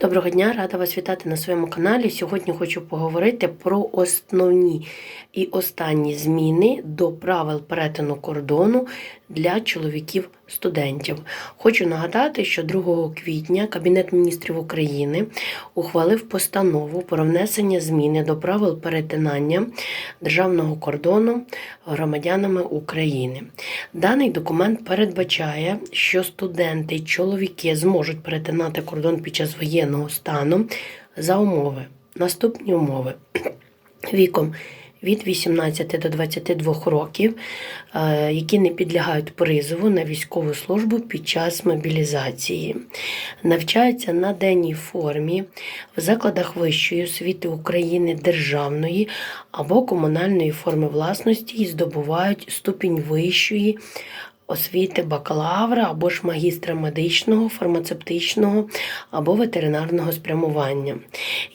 Доброго дня, рада вас вітати на своєму каналі. Сьогодні хочу поговорити про основні і останні зміни до правил перетину кордону для чоловіків-студентів. Хочу нагадати, що 2 квітня Кабінет міністрів України ухвалив постанову про внесення зміни до правил перетинання державного кордону громадянами України. Даний документ передбачає, що студенти, чоловіки зможуть перетинати кордон під час воєнного стану за умови. Наступні умови віком від 18 до 22 років, е, які не підлягають призову на військову службу під час мобілізації, навчаються на денній формі в закладах вищої освіти України державної або комунальної форми власності і здобувають ступінь вищої освіти бакалавра або ж магістра медичного, фармацевтичного або ветеринарного спрямування.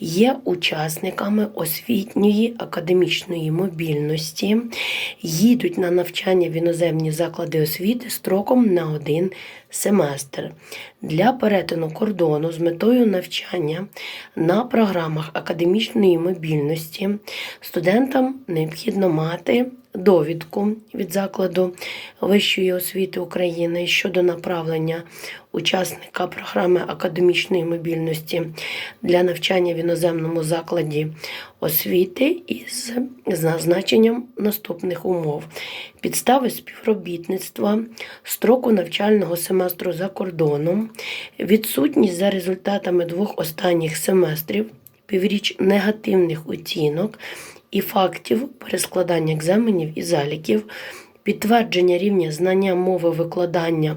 Є учасниками освітньої академічної мобільності, їдуть на навчання в іноземні заклади освіти строком на один семестр. Для перетину кордону з метою навчання на програмах академічної мобільності студентам необхідно мати довідку від закладу вищої освіти України щодо направлення учасника програми академічної мобільності для навчання в іноземному закладі освіти із зазначенням наступних умов: підстави співробітництва, строку навчального семестру за кордоном, відсутність за результатами двох останніх семестрів, півріч негативних оцінок і фактів перескладання екзаменів і заліків, підтвердження рівня знання мови викладання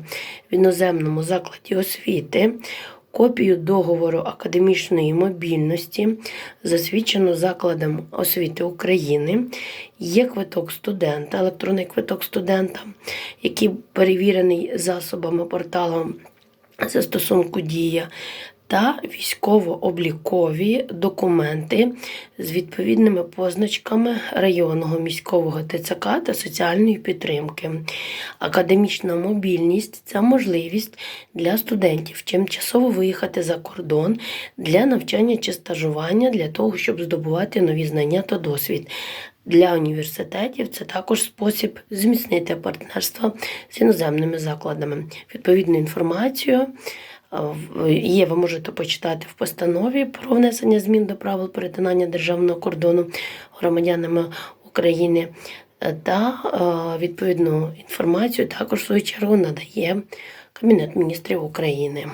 в іноземному закладі освіти, копію договору академічної мобільності, засвідчену закладом освіти України, є квиток студента, електронний квиток студента, який перевірений засобами порталом застосунку Дія та військово-облікові документи з відповідними позначками районного міського ТЦК та соціальної підтримки. Академічна мобільність це можливість для студентів тимчасово виїхати за кордон для навчання чи стажування для того, щоб здобувати нові знання та досвід. Для університетів це також спосіб зміцнити партнерство з іноземними закладами. Відповідну інформацію є, ви можете почитати в постанові про внесення змін до правил перетинання державного кордону громадянами України. е, Та е, відповідну інформацію також в свою чергу надає Кабінет міністрів України.